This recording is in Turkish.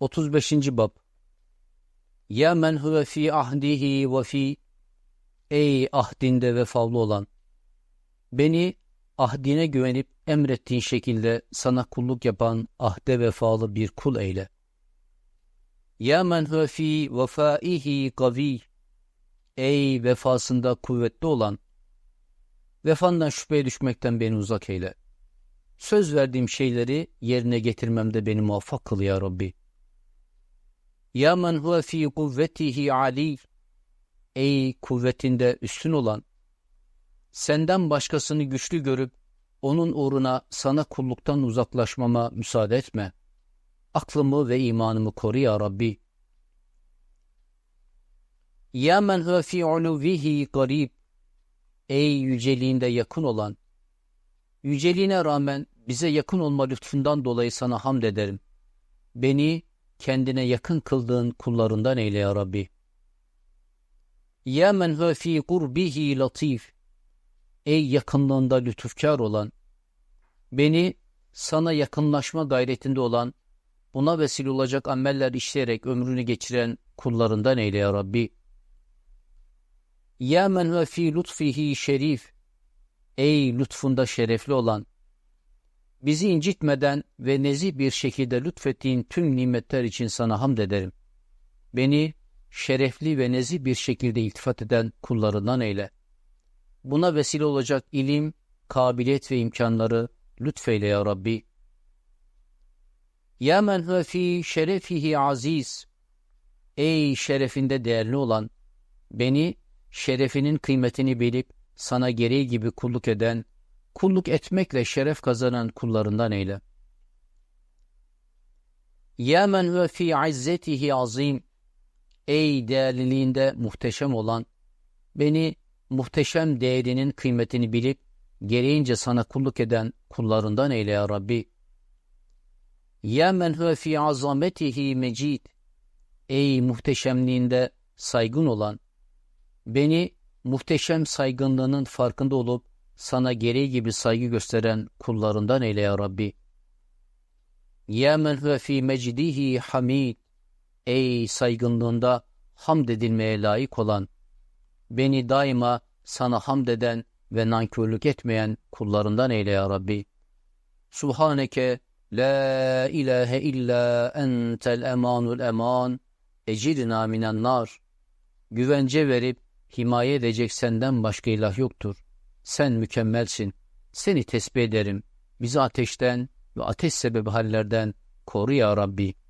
35. Bab Ya men huve fi ahdihi ve fi Ey ahdinde vefalı olan! Beni ahdine güvenip emrettiğin şekilde sana kulluk yapan ahde vefalı bir kul eyle. Ya men huve fi vefaihi gavi! Ey vefasında kuvvetli olan! Vefandan şüpheye düşmekten beni uzak eyle. Söz verdiğim şeyleri yerine getirmemde beni muvaffak kıl ya Rabbi. Ya men huve fi kuvvetihi ali. Ey kuvvetinde üstün olan. Senden başkasını güçlü görüp onun uğruna sana kulluktan uzaklaşmama müsaade etme. Aklımı ve imanımı koru ya Rabbi. Ya men huve fi uluvihi garib. Ey yüceliğinde yakın olan. Yüceliğine rağmen bize yakın olma lütfundan dolayı sana hamd ederim. Beni kendine yakın kıldığın kullarından eyle ya Rabbi. Ya men huve fi kurbihi latif. Ey yakınlığında lütufkar olan, beni sana yakınlaşma gayretinde olan, buna vesile olacak ameller işleyerek ömrünü geçiren kullarından eyle ya Rabbi. Ya men huve fi lutfihi şerif. Ey lütfunda şerefli olan, bizi incitmeden ve nezih bir şekilde lütfettiğin tüm nimetler için sana hamd ederim. Beni şerefli ve nezih bir şekilde iltifat eden kullarından eyle. Buna vesile olacak ilim, kabiliyet ve imkanları lütfeyle ya Rabbi. Ya men huve fi şerefihi aziz. Ey şerefinde değerli olan, beni şerefinin kıymetini bilip sana gereği gibi kulluk eden, kulluk etmekle şeref kazanan kullarından eyle. Ya men huve fi izzetihi azim. Ey değerliliğinde muhteşem olan, beni muhteşem değerinin kıymetini bilip, gereğince sana kulluk eden kullarından eyle ya Rabbi. Ya men huve fi azametihi mecid. Ey muhteşemliğinde saygın olan, beni muhteşem saygınlığının farkında olup, sana gereği gibi saygı gösteren kullarından eyle ya Rabbi. Ya men huve fi mecidihi hamid. Ey saygınlığında hamd edilmeye layık olan, beni daima sana hamd eden ve nankörlük etmeyen kullarından eyle ya Rabbi. Subhaneke la ilahe illa entel emanul eman ecirna minen nar. Güvence verip himaye edecek senden başka ilah yoktur. Sen mükemmelsin. Seni tesbih ederim. Bizi ateşten ve ateş sebebi hallerden koru ya Rabbi.''